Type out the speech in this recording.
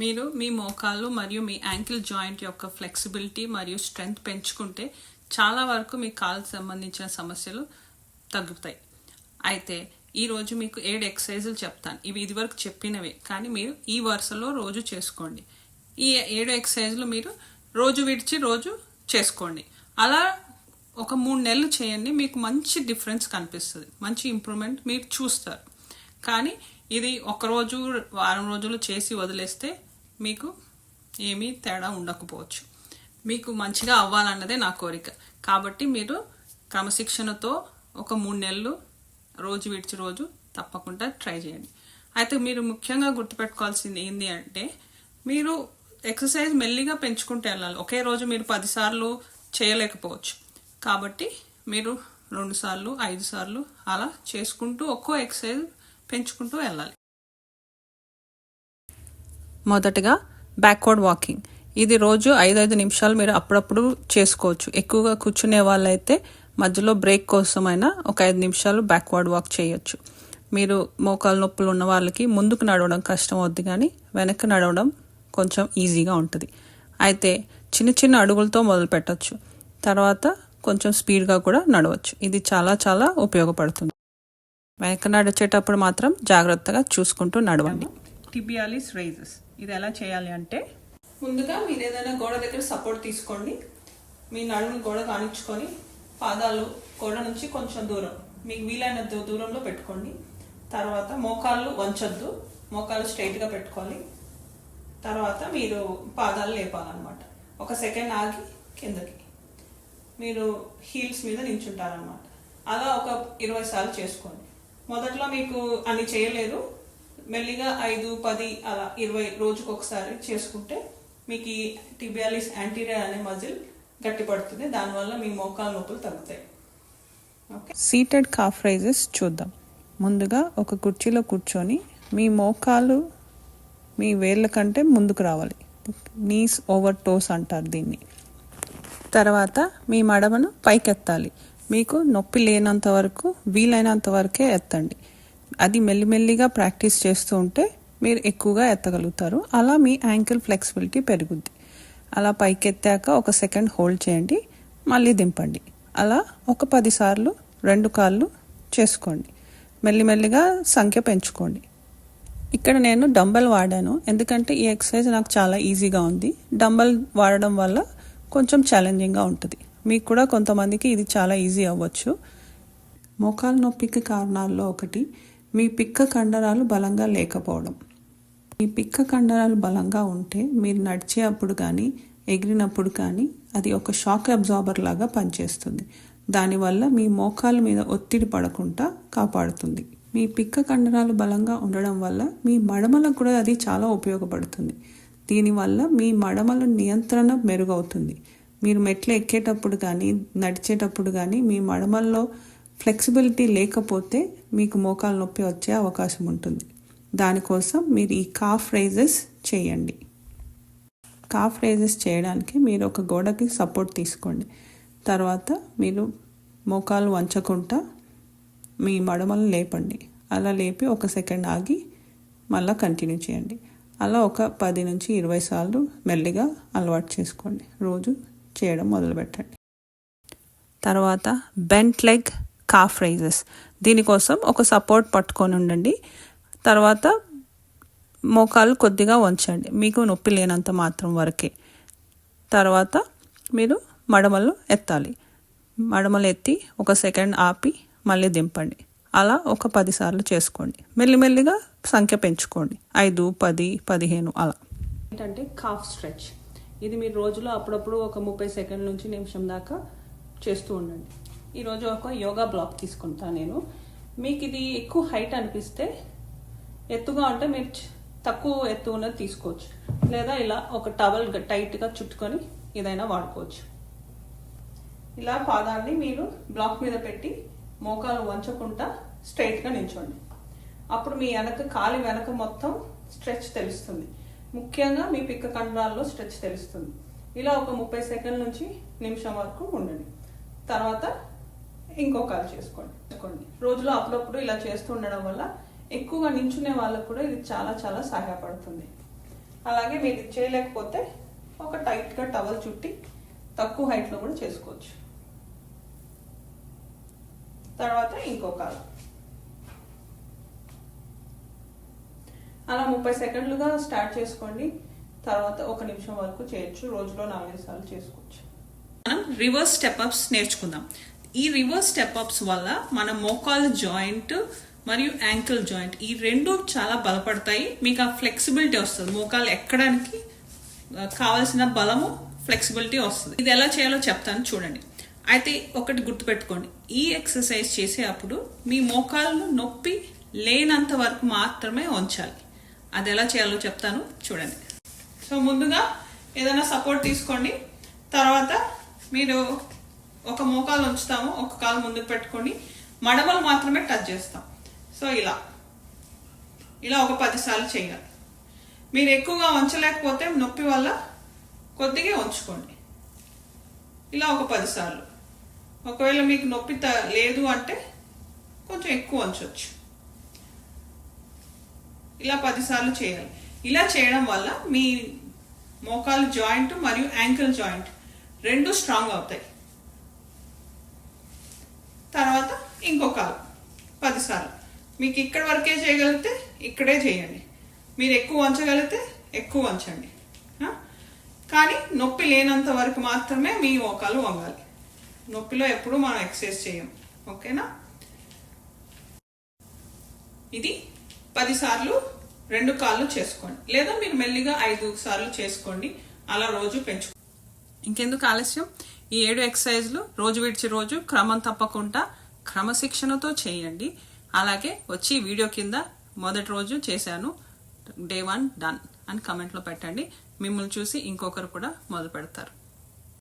మీరు మీ మోకాళ్ళు మరియు మీ యాంకిల్ జాయింట్ యొక్క ఫ్లెక్సిబిలిటీ మరియు స్ట్రెంగ్త్ పెంచుకుంటే చాలా వరకు మీ కాళ్ళకి సంబంధించిన సమస్యలు తగ్గుతాయి. అయితే ఈరోజు మీకు ఏడు ఎక్సర్సైజులు చెప్తాను. ఇవి ఇదివరకు చెప్పినవే. కానీ మీరు ఈ వరుసలో రోజు చేసుకోండి. ఈ ఏడు ఎక్సర్సైజులు మీరు రోజు విడిచి రోజు చేసుకోండి. అలా ఒక మూడు నెలలు చేయండి. మీకు మంచి డిఫరెన్స్ కనిపిస్తుంది. మంచి ఇంప్రూవ్మెంట్ మీరు చూస్తారు. కానీ ఇది ఒక రోజు వారం రోజులు చేసి వదిలేస్తే మీకు ఏమీ తేడా ఉండకపోవచ్చు. మీకు మంచిగా అవ్వాలన్నదే నా కోరిక. కాబట్టి మీరు క్రమశిక్షణతో ఒక మూడు నెలలు రోజు విడిచి రోజు తప్పకుండా ట్రై చేయండి. అయితే మీరు ముఖ్యంగా గుర్తుపెట్టుకోవాల్సింది ఏంటి అంటే మీరు ఎక్సర్సైజ్ మెల్లిగా పెంచుకుంటూ వెళ్ళాలి. ఒకే రోజు మీరు పదిసార్లు చేయలేకపోవచ్చు. కాబట్టి మీరు రెండు సార్లు ఐదు సార్లు అలా చేసుకుంటూ ఒక్కో ఎక్సర్సైజ్ పెంచుకుంటూ వెళ్ళాలి. మొదటగా బ్యాక్వర్డ్ వాకింగ్ ఇది రోజు ఐదు ఐదు నిమిషాలు మీరు అప్పుడప్పుడు చేసుకోవచ్చు. ఎక్కువగా కూర్చునే వాళ్ళైతే మధ్యలో బ్రేక్ కోసమైనా ఒక ఐదు నిమిషాలు బ్యాక్వర్డ్ వాక్ చేయొచ్చు. మీరు మోకాలు నొప్పులు ఉన్న వాళ్ళకి ముందుకు నడవడం కష్టం అవుద్ది కానీ వెనక్కి నడవడం కొంచెం ఈజీగా ఉంటుంది. అయితే చిన్న చిన్న అడుగులతో మొదలు పెట్టచ్చు. తర్వాత కొంచెం స్పీడ్గా కూడా నడవచ్చు. ఇది చాలా చాలా ఉపయోగపడుతుంది. వెనక నడిచేటప్పుడు మాత్రం జాగ్రత్తగా చూసుకుంటూ నడవండి. టిబియాలిస్ రైజెస్ ఇది ఎలా చేయాలి అంటే ముందుగా మీరు ఏదైనా గోడ దగ్గర సపోర్ట్ తీసుకోండి. మీ నడుముని గోడ కానించుకొని పాదాలు గోడ నుంచి కొంచెం దూరం మీకు వీలైన దూ- దూరంలో పెట్టుకోండి. తర్వాత మోకాళ్ళు వంచొద్దు మోకాళ్ళు స్ట్రైట్గా పెట్టుకోవాలి. తర్వాత మీరు పాదాలు లేపాలన్నమాట. ఒక సెకండ్ ఆగి కిందకి. మీరు హీల్స్ మీద నించుంటారనమాట అలా ఒక ఇరవై సార్లు చేసుకోండి. మొదట్లో మీకు అన్ని చేయలేదు మెల్లిగా ఐదు పది అలా ఇరవై రోజుకు ఒకసారి చేసుకుంటే మీకు ఈ టిబియాలిస్ యాంటీరియర్ అనే మజిల్ గట్టిపడుతుంది. దానివల్ల మీ మోకాలు నొప్పులు తగ్గుతాయి. ఓకే సీటెడ్ కాఫ్ రైజెస్ చూద్దాం. ముందుగా ఒక కుర్చీలో కూర్చొని మీ మోకాలు మీ వేళ్ళ కంటే ముందుకు రావాలి. నీస్ ఓవర్ టోస్ అంటారు దీన్ని. తర్వాత మీ మడమను పైకెత్తాలి. మీకు నొప్పి లేనంత వరకు వీలైనంత వరకే ఎత్తండి. అది మెల్లిమెల్లిగా ప్రాక్టీస్ చేస్తూ ఉంటే మీరు ఎక్కువగా ఎత్తగలుగుతారు. అలా మీ యాంకిల్ ఫ్లెక్సిబిలిటీ పెరుగుద్ది. అలా పైకెత్తాక ఒక సెకండ్ హోల్డ్ చేయండి. మళ్ళీ దింపండి. అలా ఒక పదిసార్లు రెండు కాళ్ళు చేసుకోండి. మెల్లిమెల్లిగా సంఖ్య పెంచుకోండి. ఇక్కడ నేను డంబల్ వాడాను. ఎందుకంటే ఈ ఎక్సర్సైజ్ నాకు చాలా ఈజీగా ఉంది. డంబల్ వాడడం వల్ల కొంచెం ఛాలెంజింగ్గా ఉంటుంది. మీకు కూడా కొంతమందికి ఇది చాలా ఈజీ అవ్వచ్చు. మోకాలు నొప్పికి కారణాల్లో ఒకటి మీ పిక్క కండరాలు బలంగా లేకపోవడం. మీ పిక్క కండరాలు బలంగా ఉంటే మీరు నడిచే అప్పుడు కానీ ఎగిరినప్పుడు కానీ అది ఒక షాక్ అబ్జార్బర్ లాగా పనిచేస్తుంది. దానివల్ల మీ మోకాల మీద ఒత్తిడి పడకుండా కాపాడుతుంది. మీ పిక్క కండరాలు బలంగా ఉండడం వల్ల మీ మడమలకు కూడా అది చాలా ఉపయోగపడుతుంది. దీనివల్ల మీ మడమల నియంత్రణ మెరుగవుతుంది. మీరు మెట్లు ఎక్కేటప్పుడు కానీ నడిచేటప్పుడు కానీ మీ మడమల్లో ఫ్లెక్సిబిలిటీ లేకపోతే మీకు మోకాలు నొప్పి వచ్చే అవకాశం ఉంటుంది. దానికోసం మీరు ఈ కాఫ్ రైజెస్ చేయండి. కాఫ్ రైజెస్ చేయడానికి మీరు ఒక గోడకి సపోర్ట్ తీసుకోండి. తర్వాత మీరు మోకాలు వంచకుండా మీ మడమలు లేపండి. అలా లేపి ఒక సెకండ్ ఆగి మళ్ళీ కంటిన్యూ చేయండి. అలా ఒక పది నుంచి ఇరవై సార్లు మెల్లిగా అలవాటు చేసుకోండి. రోజు చేయడం మొదలుపెట్టండి. తర్వాత బెంట్ లెగ్ కాఫ్ రైజెస్ దీనికోసం ఒక సపోర్ట్ పట్టుకొని ఉండండి. తర్వాత మోకాలు కొద్దిగా వంచండి. మీకు నొప్పి లేనంత మాత్రం వరకే. తర్వాత మీరు మడమలు ఎత్తాలి. మడమలు ఎత్తి ఒక సెకండ్ ఆపి మళ్ళీ దింపండి. అలా ఒక పదిసార్లు చేసుకోండి. మెల్లిమెల్లిగా సంఖ్య పెంచుకోండి. ఐదు పది పదిహేను అలా. ఏంటంటే కాఫ్ స్ట్రెచ్ ఇది మీరు రోజులో అప్పుడప్పుడు ఒక ముప్పై సెకండ్ నుంచి నిమిషం దాకా చేస్తూ ఉండండి. ఈరోజు ఒక యోగా బ్లాక్ తీసుకుంటాను నేను. మీకు ఇది ఎక్కువ హైట్ అనిపిస్తే ఎత్తుగా ఉంటే మీరు తక్కువ ఎత్తు ఉన్నది తీసుకోవచ్చు. లేదా ఇలా ఒక టవల్ టైట్గా చుట్టుకొని ఏదైనా వాడుకోవచ్చు. ఇలా పాదాన్ని మీరు బ్లాక్ మీద పెట్టి మోకాలు వంచకుండా స్ట్రైట్గా నిల్చోండి. అప్పుడు మీ వెనక కాలి వెనక మొత్తం స్ట్రెచ్ తెలుస్తుంది. ముఖ్యంగా మీ పిక్క కండరాల్లో స్ట్రెచ్ తెలుస్తుంది. ఇలా ఒక ముప్పై సెకండ్ నుంచి నిమిషం వరకు ఉండండి. తర్వాత ఇంకో కాల్ చేసుకోండి. చేసుకోండి. రోజులో అప్పుడప్పుడు ఇలా చేస్తూ ఉండడం వల్ల ఎక్కువగా నించునే వాళ్ళకు కూడా ఇది చాలా చాలా సహాయపడుతుంది. అలాగే మీరు ఇది చేయలేకపోతే ఒక టైట్గా టవల్ చుట్టి తక్కువ హైట్లో కూడా చేసుకోవచ్చు. తర్వాత ఇంకో కాలు అలా ముప్పై సెకండ్లుగా స్టార్ట్ చేసుకోండి. తర్వాత ఒక నిమిషం వరకు చేయొచ్చు. రోజులో నాలుగైదు సార్లు చేసుకోవచ్చు. మనం రివర్స్ స్టెప్ అప్స్ నేర్చుకుందాం. ఈ రివర్స్ స్టెప్ అప్స్ వల్ల మన మోకాలు జాయింట్ మరియు యాంకిల్ జాయింట్ ఈ రెండు చాలా బలపడతాయి. మీకు ఆ ఫ్లెక్సిబిలిటీ వస్తుంది. మోకాలు ఎక్కడానికి కావాల్సిన బలము ఫ్లెక్సిబిలిటీ వస్తుంది. ఇది ఎలా చేయాలో చెప్తాను చూడండి. అయితే ఒకటి గుర్తుపెట్టుకోండి. ఈ ఎక్సర్సైజ్ చేసేటప్పుడు మీ మోకాలను నొప్పి లేనంత వరకు మాత్రమే ఉంచాలి. అది ఎలా చేయాలో చెప్తాను చూడండి. సో ముందుగా ఏదైనా సపోర్ట్ తీసుకోండి. తర్వాత మీరు ఒక మోకాలు ఉంచుతాము ఒక కాలు ముందుకు పెట్టుకొని మడమలు మాత్రమే టచ్ చేస్తాం. సో ఇలా. ఇలా ఒక పదిసార్లు చేయాలి. మీరు ఎక్కువగా ఉంచలేకపోతే నొప్పి వల్ల కొద్దిగా ఉంచుకోండి. ఇలా ఒక పదిసార్లు. ఒకవేళ మీకు నొప్పి త- లేదు అంటే కొంచెం ఎక్కువ ఉంచవచ్చు ఇలా పదిసార్లు చేయాలి. ఇలా చేయడం వల్ల మీ మోకాలు జాయింట్ మరియు యాంకిల్ జాయింట్ రెండు స్ట్రాంగ్ అవుతాయి. ఇంకో కాలు పదిసార్లు. మీకు ఇక్కడ వరకే చేయగలిగితే ఇక్కడే చేయండి. మీరు ఎక్కువ వంచగలిగితే ఎక్కువ వంచండి. కానీ నొప్పి లేనంత వరకు మాత్రమే మీ మోకాలు వంగాలి. నొప్పిలో ఎప్పుడు మనం ఎక్సర్సైజ్ చేయం. ఓకేనా? ఇది పదిసార్లు రెండు కాళ్ళు చేసుకోండి. లేదా మీరు మెల్లిగా ఐదు సార్లు చేసుకోండి. అలా రోజు పెంచు ఇంకెందుకు ఆలస్యం? ఈ ఏడు ఎక్సర్సైజ్లు రోజు విడిచి రోజు క్రమం తప్పకుండా క్రమశిక్షణతో చేయండి. అలాగే వచ్చి వీడియో కింద మొదటి రోజు చేశాను. డే వన్ డన్ అని కమెంట్లో పెట్టండి. మిమ్మల్ని చూసి ఇంకొకరు కూడా మొదలు పెడతారు.